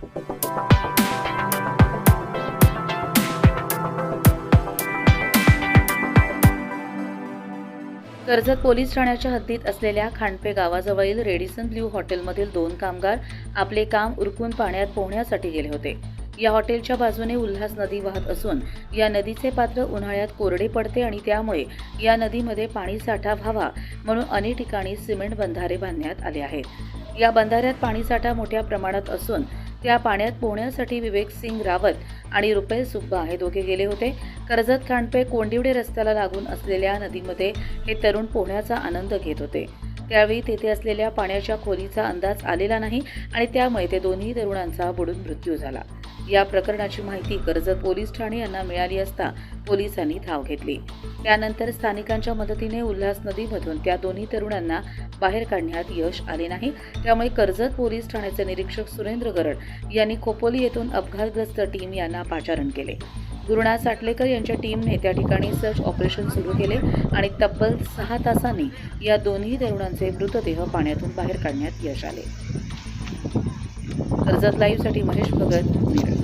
Karjat police ठाण्याच्या हद्दीत असलेल्या खांडपे गावाजवळील रेडिसन ब्ल्यू हॉटेलमधील दोन कामगार आपले काम उरकून पाण्यात पोहण्यासाठी गेले होते. या हॉटेलच्या बाजूने उल्हास नदी वाहत असून या नदीचे पात्र उन्हाळ्यात कोरडे पडते आणि त्यामुळे या नदीमध्ये पाणी साठा व्हावा म्हणून अनेक ठिकाणी सिमेंट बंधारे बांधण्यात आले आहेत. या बंधाऱ्यात पाणीसाठा मोठ्या प्रमाणात असून त्या पाण्यात पोहण्यासाठी विवेक सिंग रावत आणि रुपेल सुब्बा हे दोघे गेले होते. कर्जत खांडपे कोंडिवडे रस्त्याला लागून असलेल्या नदीमध्ये हे तरुण पोहण्याचा आनंद घेत होते. त्यावेळी तेथे असलेल्या पाण्याच्या खोलीचा अंदाज आलेला नाही आणि त्यामुळे ते दोन्ही तरुणांचा बुडून मृत्यू झाला. या प्रकरणाची माहिती कर्जत पोलीस ठाणे यांना मिळाली असता पोलिसांनी धाव घेतली. त्यानंतर स्थानिकांच्या मदतीने उल्हास नदीमधून त्या दोन्ही तरुणांना बाहेर काढण्यात यश आले नाही. त्यामुळे कर्जत पोलीस ठाण्याचे निरीक्षक सुरेंद्र गरड यांनी खोपोली येथून अपघातग्रस्त टीम यांना पाचारण केले. गुरुनाथ साटलेकर यांच्या टीमने त्या ठिकाणी सर्च ऑपरेशन सुरू केले आणि तब्बल सहा तासांनी या दोन्ही तरुणांचे मृतदेह पाण्यातून बाहेर काढण्यात यश आले. कर्जत लाईव्हसाठी महेश भगत